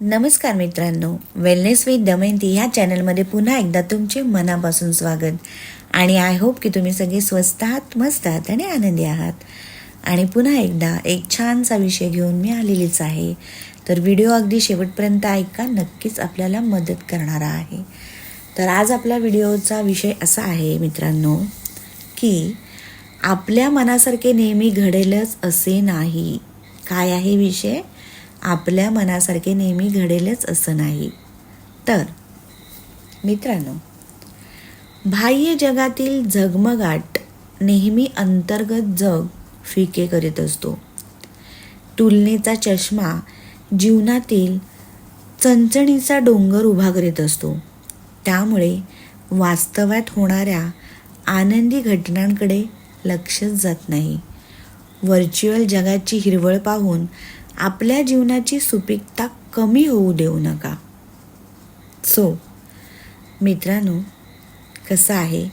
नमस्कार मित्रांनो wellness with Damayanti ह्या चॅनलमध्ये पुन्हा एकदा तुमचे मनापासून स्वागत. आणि आय होप की तुम्ही सगळे स्वस्त आहात मस्त आहात आणि आनंदी आहात. आणि पुन्हा एकदा एक छानसा विषय घेऊन मी आलेलीच आहे. तर व्हिडिओ अगदी शेवटपर्यंत ऐका नक्कीच आपल्याला मदत करणारा आहे. तर आज आपला व्हिडिओचा विषय असा आहे मित्रांनो की आपल्या मनासारखे नेहमी घडेलच असे नाही. काय आहे विषय? आपल्या मनासारखे नेहमी घडेलच असं नाही. तर मित्रांनो बाह्य जगातील झगमगाट नेहमी अंतर्गत जग फिके करीत असतो. तुलनेचा चष्मा जीवनातील चणचणीचा डोंगर उभा करीत असतो. त्यामुळे वास्तवात होणाऱ्या आनंदी घटनांकडे लक्षच जात नाही. व्हर्च्युअल जगाची हिरवळ पाहून आपल्या जीवनाची सुपीकता कमी होऊ देऊ नका. सो मित्रांनो कसं आहे?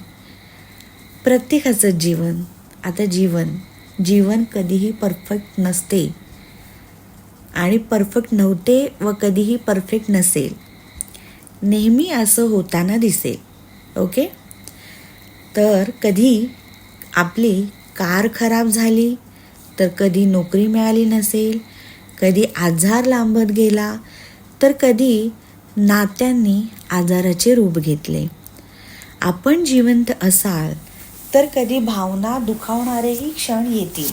प्रत्येकाचं जीवन आता जीवन जीवन कधीही परफेक्ट नसते. आणि परफेक्ट नव्हते व कधीही परफेक्ट नसेल. नेहमी असं होताना दिसेल ओके तर कधी आपली कार खराब झाली तर कधी नोकरी मिळाली नसेल कधी आजार लांबत गेला तर कधी नात्यांनी आजाराचे रूप घेतले. आपण जिवंत असाल तर कधी भावना दुखावणारेही क्षण येतील.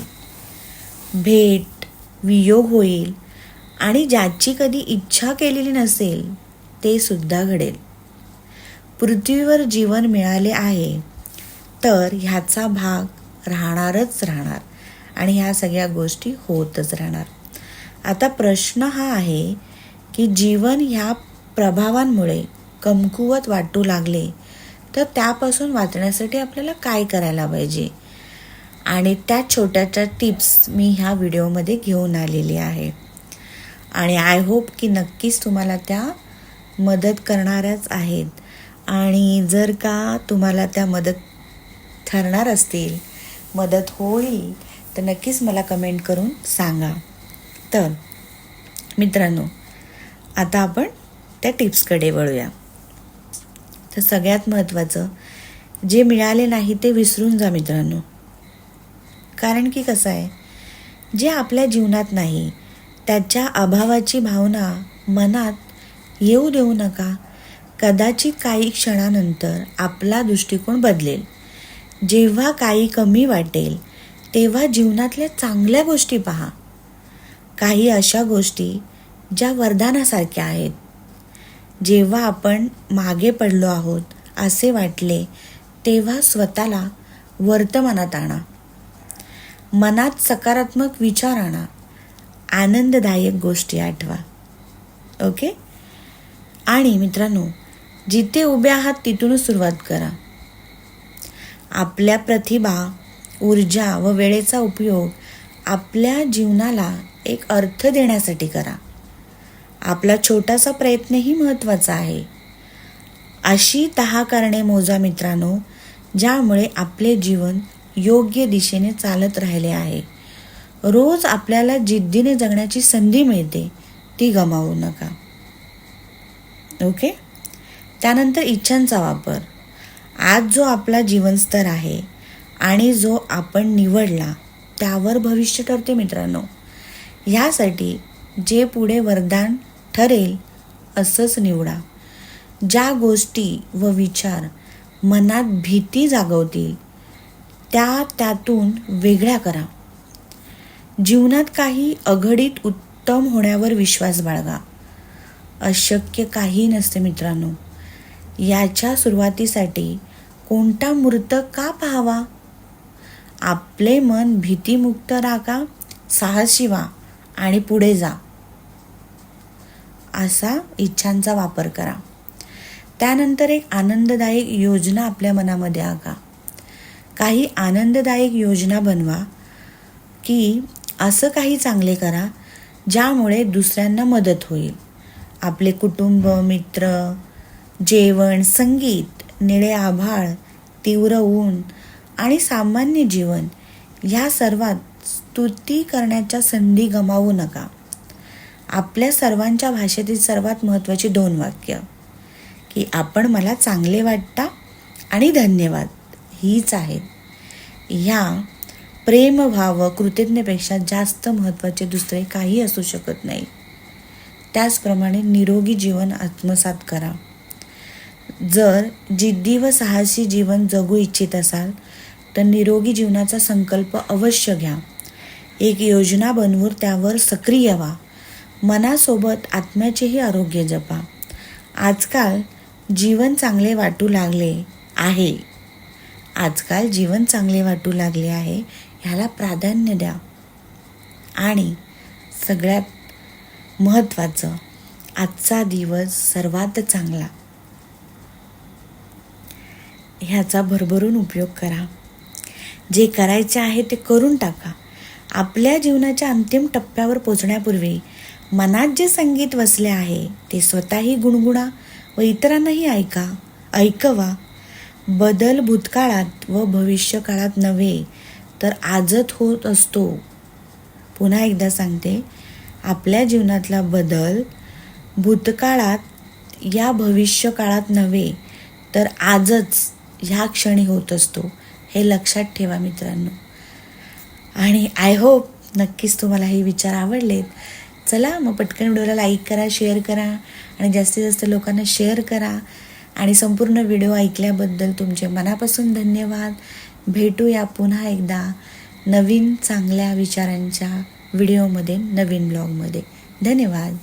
भेट वियोग होईल आणि ज्याची कधी इच्छा केलेली नसेल ते सुद्धा घडेल. पृथ्वीवर जीवन मिळाले आहे तर ह्याचा भाग राहणारच राहणार आणि ह्या सगळ्या गोष्टी होतच राहणार. आता प्रश्न हा आहे की जीवन ह्या प्रभावांमुळे कमकुवत वाटू लागले तर त्यापासून वाचण्यासाठी आपल्याला काय करायला पाहिजे? आणि त्या छोट्याच्या टिप्स मी ह्या व्हिडिओमध्ये घेऊन आलेली आहे. आणि आय होप की नक्कीच तुम्हाला त्या मदत करणाऱ्याच आहेत. आणि जर का तुम्हाला त्या मदत ठरणार असतील मदत होईल तर नक्कीच मला कमेंट करून सांगा. तर मित्रांनो आता आपण त्या टिप्सकडे वळूया. तर सगळ्यात महत्त्वाचं जे मिळाले नाही ते विसरून जा मित्रांनो. कारण की कसं आहे जे आपल्या जीवनात नाही त्याच्या अभावाची भावना मनात येऊ देऊ नका. कदाचित काही क्षणानंतर आपला दृष्टिकोन बदलेल. जेव्हा काही कमी वाटेल तेव्हा जीवनातल्या चांगल्या गोष्टी पहा. काही अशा गोष्टी ज्या वरदानासारख्या आहेत. जेव्हा आपण मागे पडलो आहोत असे वाटले तेव्हा स्वतःला वर्तमानात आणा. मनात सकारात्मक विचार आणा. आनंददायक गोष्टी आठवा. ओके? आणि मित्रांनो जिथे उभे आहात तिथूनच सुरुवात करा. आपल्या प्रतिभा ऊर्जा व वेळेचा उपयोग आपल्या जीवनाला एक अर्थ देण्यासाठी करा. आपला छोटासा प्रयत्नही महत्त्वाचा आहे. अशी दहा कारणे मोजा मित्रांनो ज्यामुळे आपले जीवन योग्य दिशेने चालत राहिले आहे. रोज आपल्याला जिद्दीने जगण्याची संधी मिळते ती गमावू नका. ओके? त्यानंतर इच्छांचा वापर. आज जो आपला जीवनस्तर आहे आणि जो आपण निवडला त्यावर भविष्य ठरते मित्रांनो. ह्यासाठी जे पुढे वरदान ठरेल असंच निवडा. ज्या गोष्टी व विचार मनात भीती जागवतील त्या त्यातून वेगळ्या करा. जीवनात काही अघडीत उत्तम होण्यावर विश्वास बाळगा. अशक्य काही नसते मित्रांनो. याच्या सुरुवातीसाठी कोणता मूर्त का पाहावा? आपले मन भीतीमुक्त राखा साहसी व्हा आणि पुढे जा. असा इच्छांचा वापर करा. त्यानंतर एक आनंददायक योजना आपल्या मनामध्ये आका काही आनंददायक योजना बनवा की असं काही चांगले करा ज्यामुळे दुसऱ्यांना मदत होईल. आपले कुटुंब मित्र जेवण संगीत निळे आभाळ तीव्र ऊन आणि सामान्य जीवन ह्या सर्वात स्तुती करण्याच्या संधी गमावू नका. आपल्या सर्वांच्या भाषेतील सर्वात महत्त्वाची दोन वाक्य. की आपण मला चांगले वाटता आणि धन्यवाद हीच आहेत ह्या प्रेमभाव कृतज्ञतेपेक्षा जास्त महत्त्वाचे दुसरे काही असू शकत नाही. त्याचप्रमाणे निरोगी जीवन आत्मसात करा. जर जिद्दी व साहसी जीवन जगू इच्छित असाल तर निरोगी जीवनाचा संकल्प अवश्य घ्या. एक योजना बनवून त्यावर सक्रिय व्हा. मनासोबत आत्म्याचेही आरोग्य जपा. आजकाल जीवन चांगले वाटू लागले आहे. आजकाल जीवन चांगले वाटू लागले आहे ह्याला प्राधान्य द्या. आणि सगळ्यात महत्त्वाचं आजचा दिवस सर्वात चांगला. ह्याचा भरभरून उपयोग करा. जे करायचे आहे ते करून टाका. आपल्या जीवनाच्या अंतिम टप्प्यावर पोचण्यापूर्वी मनात जे संगीत वसले आहे ते स्वतःही गुणगुणा व इतरांनाही ऐका ऐकवा. बदल भूतकाळात व भविष्यकाळात नव्हे तर आजत होत असतो. पुन्हा एकदा सांगते आपल्या जीवनातला बदल भूतकाळात या भविष्यकाळात नव्हे तर आजच ह्या क्षणी होत असतो. हे लक्षात ठेवा मित्रांनो. आणि आय होप नक्कीच तुम्हाला हे विचार आवडलेत. चला मग पटकन व्हिडिओला लाईक करा शेअर करा आणि जास्तीत जास्त लोकांना शेअर करा. आणि संपूर्ण व्हिडिओ ऐकल्याबद्दल तुमचे मनापासून धन्यवाद. भेटूया पुन्हा एकदा नवीन चांगल्या विचारांच्या व्हिडिओमध्ये नवीन ब्लॉगमध्ये धन्यवाद.